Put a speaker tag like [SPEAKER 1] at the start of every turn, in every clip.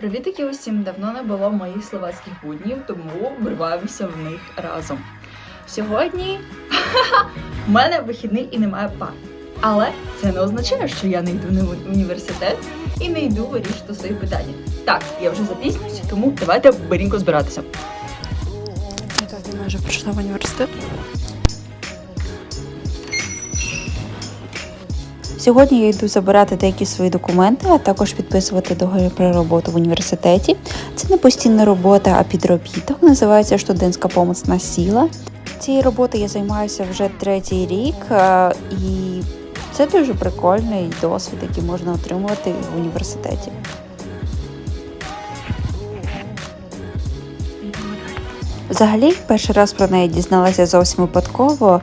[SPEAKER 1] Привітики усім! Давно не було моїх словацьких буднів, тому вриваємося в них разом. Сьогодні в мене вихідний і немає пар. Але це не означає, що я не йду на університет і не йду вирішити свої питання. Так, я вже запізнююся, тому давайте берінько збиратися.
[SPEAKER 2] Я майже прийшла в університет. Сьогодні я йду забирати деякі свої документи, а також підписувати договір про роботу в університеті. Це не постійна робота, а підробіток. Називається студентська помисна сіла. Цією роботою я займаюся вже третій рік, е, і це дуже прикольний досвід, який можна отримувати в університеті. Взагалі, перший раз про неї дізналася зовсім випадково.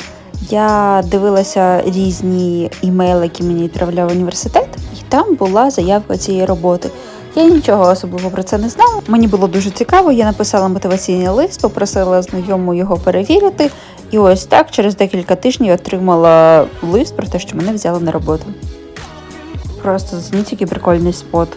[SPEAKER 2] Я дивилася різні імейли, які мені відправляв університет, і там була заявка цієї роботи. Я нічого особливо про це не знала. Мені було дуже цікаво. Я написала мотиваційний лист, попросила знайому його перевірити. І ось так через декілька тижнів отримала лист про те, що мене взяли на роботу. Просто зацініть, який прикольний спот.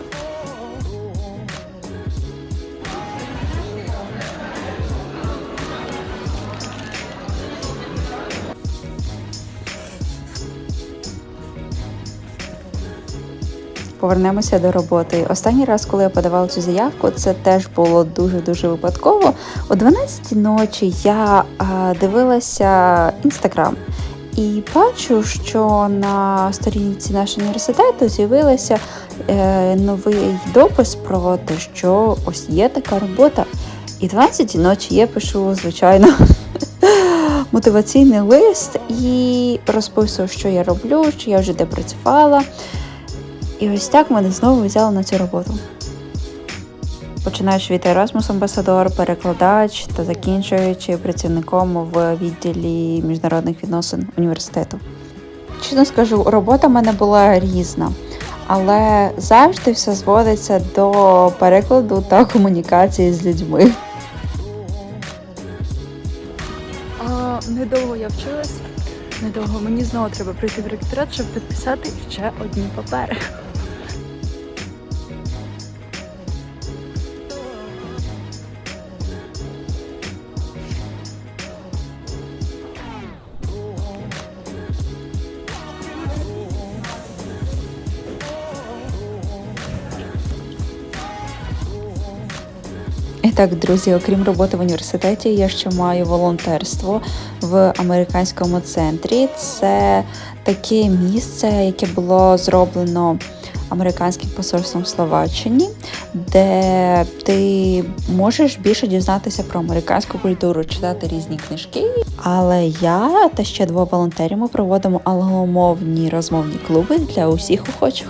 [SPEAKER 2] Повернемося до роботи. Останній раз, коли я подавала цю заявку, це теж було дуже-дуже випадково. О 12 ночі я дивилася інстаграм і бачу, що на сторінці нашого університету з'явився е, новий допис про те, що ось є така робота. І 12 ночі я пишу, звичайно, мотиваційний лист і розписую, що я роблю, що я вже де працювала. І ось так мене знову взяли на цю роботу. Починаючи від Erasmus амбасадор, перекладач та закінчуючи працівником в відділі міжнародних відносин університету. Чесно скажу, робота в мене була різна, але завжди все зводиться до перекладу та комунікації з людьми.
[SPEAKER 3] А, недовго я вчилась. Недовго мені знову треба прийти в ректорат, щоб підписати ще одні папери.
[SPEAKER 2] Так, друзі, окрім роботи в університеті, я ще маю волонтерство в американському центрі. Це таке місце, яке було зроблено американським посольством в Словаччині, де ти можеш більше дізнатися про американську культуру, читати різні книжки. Але я та ще двоє волонтерів ми проводимо англомовні розмовні клуби для усіх охочих.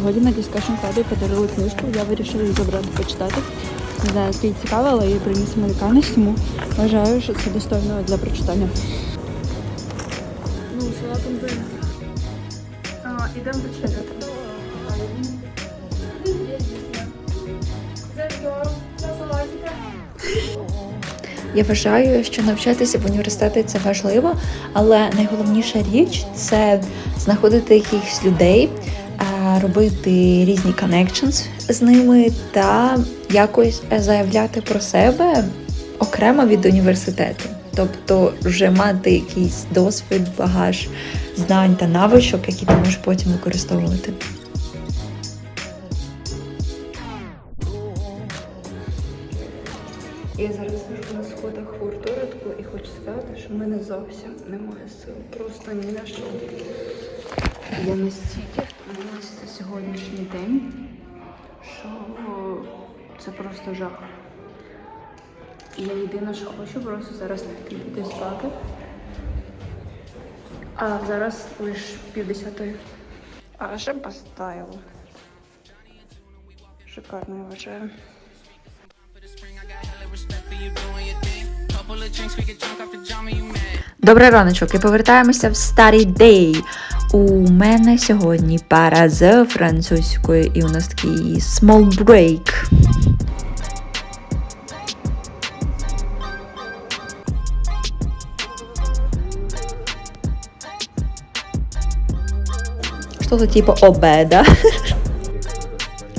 [SPEAKER 3] Сьогодні на дискашн клабі подарили книжку, я вирішила її забрати почитати. Не знаю, скільки цікаво, але її приніс американець, тому вважаю, що це достойно для прочитання. Ну, салатом би. Ідемо вечеряти.
[SPEAKER 2] Я вважаю, що навчатися в університеті це важливо, але найголовніша річ це знаходити якихось людей, робити різні connections з ними та якось заявляти про себе окремо від університету. Тобто вже мати якийсь досвід, багаж знань та навичок, які ти можеш потім використовувати.
[SPEAKER 3] Я зараз сижу на сходах в гуртожитку і хочу сказати, що в мене зовсім немає сил. Просто ні на що. Я настільки сьогоднішній день, що це просто жах. І я єдине, що хочу просто зараз піти спати. А зараз лише півдесятої. А ще поставила. Шикарно, я вважаю.
[SPEAKER 2] Добрий раночок і повертаємося в старий дей. У мене сьогодні пара з французької, і у нас такий small break. что-то типу обеда.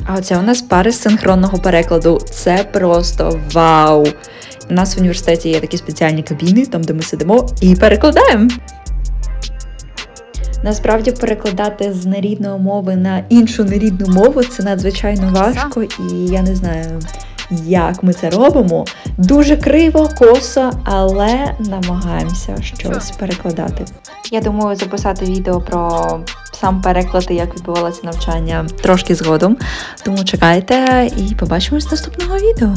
[SPEAKER 2] А оце у нас пари з синхронного перекладу. Це просто вау! У нас в університеті є такі спеціальні кабіни, там де ми сидимо і перекладаємо. Насправді перекладати з нерідної мови на іншу нерідну мову це надзвичайно важко, і я не знаю, як ми це робимо. Дуже криво, косо, але намагаємося щось перекладати. Я думаю записати відео про сам переклад і як відбувалося навчання трошки згодом. Тому чекайте і побачимось наступного відео.